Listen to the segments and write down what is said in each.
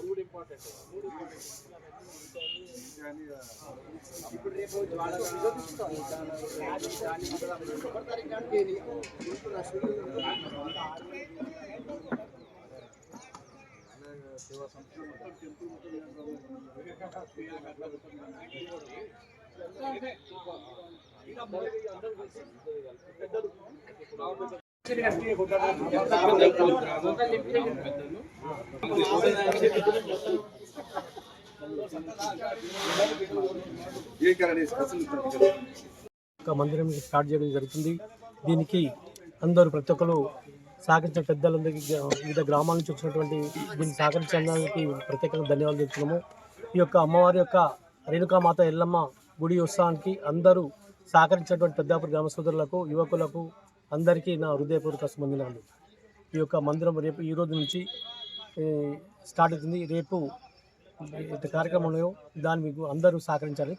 మూడు ఇంపార్టెంట్ మూడు ఇప్పుడు రేపు జ్వాల ఒకటి తారీఖు నాటికి ఇంట్లో సేవా సంస్థ పెద్దలు ఒక మందిరం స్టార్ట్ చేయడం జరుగుతుంది. దీనికి అందరూ ప్రతి ఒక్కరు సహకరించిన పెద్దలందరికీ వివిధ గ్రామాల నుంచి వచ్చినటువంటి దీన్ని సహకరించడానికి ప్రత్యేకంగా ధన్యవాదాలు చెప్తున్నాము ఈ యొక్క అమ్మవారి యొక్క రేణుకామాత ఎల్లమ్మ గుడి ఉత్సవానికి అందరూ సహకరించినటువంటి పెద్దాపురి గ్రామ సోదరులకు యువకులకు అందరికీ నా హృదయపూర్వక స్పందనలు ఈ యొక్క మందిరం రేపు ఈ రోజు నుంచి స్టార్ట్ అవుతుంది. రేపు కార్యక్రమంలో దాన్ని మీకు అందరూ సహకరించాలని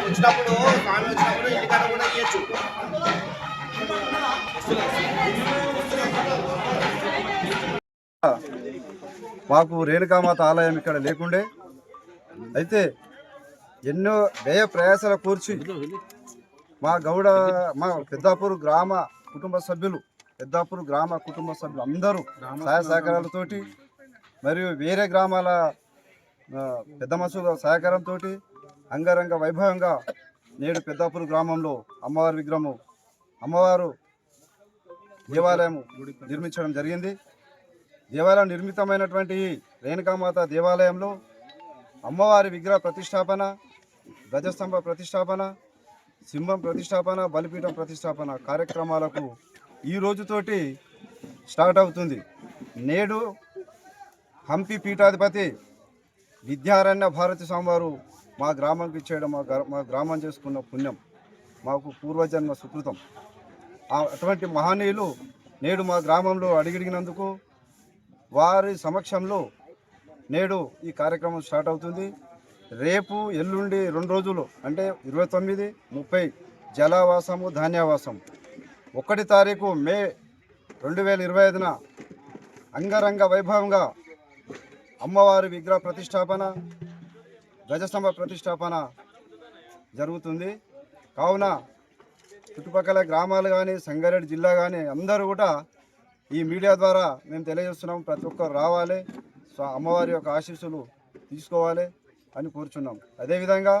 వచ్చినప్పుడు స్వామి వచ్చినప్పుడు ఇంటికాడ కూడా ఇవ్వచ్చు మాకు రేణుకామాత ఆలయం ఇక్కడ లేకుండే. అయితే ఎన్నో వ్యయ ప్రయాసాల కూర్చి మా గౌడ మా పెద్దాపూర్ గ్రామ కుటుంబ సభ్యులు పెద్దాపూర్ గ్రామ కుటుంబ సభ్యులు అందరూ సహాయ సహకారాలతోటి మరియు వేరే గ్రామాల పెద్ద మనుషుల సహకారంతో అంగరంగ వైభవంగా నేడు పెద్దాపూర్ గ్రామంలో అమ్మవారి విగ్రహము అమ్మవారు దేవాలయం నిర్మించడం జరిగింది. దేవాలయం నిర్మితమైనటువంటి రేణుకామాత దేవాలయంలో అమ్మవారి విగ్రహ ప్రతిష్టాపన గజస్తంభ ప్రతిష్టాపన సింహం ప్రతిష్టాపన బలిపీఠం ప్రతిష్టాపన కార్యక్రమాలకు ఈ రోజుతోటి స్టార్ట్ అవుతుంది. నేడు హంపి పీఠాధిపతి విద్యారణ్య భారతి స్వామివారు మా గ్రామంకి ఇచ్చేయడం మా మా గ్రామం చేసుకున్న పుణ్యం మాకు పూర్వజన్మ సుకృతం. అటువంటి మహనీయులు నేడు మా గ్రామంలో అడిగిడిగినందుకు వారి సమక్షంలో నేడు ఈ కార్యక్రమం స్టార్ట్ అవుతుంది. రేపు ఎల్లుండి రెండు రోజులు అంటే ఇరవై తొమ్మిది ముప్పై జలావాసము ధాన్యావాసం ఒకటి తారీఖు మే రెండు వేల ఇరవై ఐదున అంగరంగ వైభవంగా అమ్మవారి విగ్రహ ప్రతిష్టాపన ధ్వజస్తంభ ప్రతిష్టాపన జరుగుతుంది. కావున చుట్టుపక్కల గ్రామాలు కానీ సంగారెడ్డి జిల్లా కానీ అందరూ కూడా ఈ మీడియా ద్వారా మేము తెలియజేస్తున్నాం ప్రతి ఒక్కరు రావాలి. సో అమ్మవారి యొక్క ఆశీస్సులు తీసుకోవాలి. అని కోరుచున్నాం. అదేవిధంగా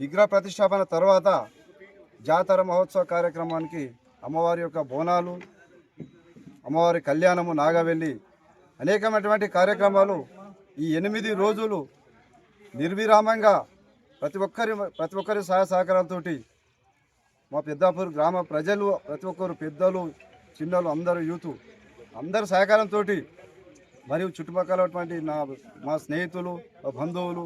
విగ్రహ ప్రతిష్టాపన తర్వాత జాతర మహోత్సవ కార్యక్రమానికి అమ్మవారి యొక్క బోనాలు అమ్మవారి కళ్యాణము నాగవెల్లి అనేకమైనటువంటి కార్యక్రమాలు ఈ ఎనిమిది రోజులు నిర్విరామంగా ప్రతి ఒక్కరి ప్రతి ఒక్కరి సహాయ సహకారాలతోటి మా పెద్దాపూర్ గ్రామ ప్రజలు ప్రతి ఒక్కరు పెద్దలు చిన్నలు అందరూ యూత్ అందరి సహకారంతో మరియు చుట్టుపక్కలటువంటి నా మా స్నేహితులు మా బంధువులు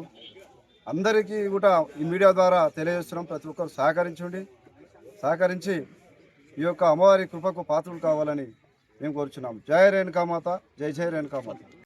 అందరికీ కూడా ఈ మీడియా ద్వారా తెలియజేస్తున్నాం. ప్రతి ఒక్కరు సహకరించండి. సహకరించి ఈ యొక్క అమ్మవారి కృపకు పాత్రలు కావాలని మేము కోరుచున్నాం. జయ రేణుకామాత జై జయ రేణుకామాత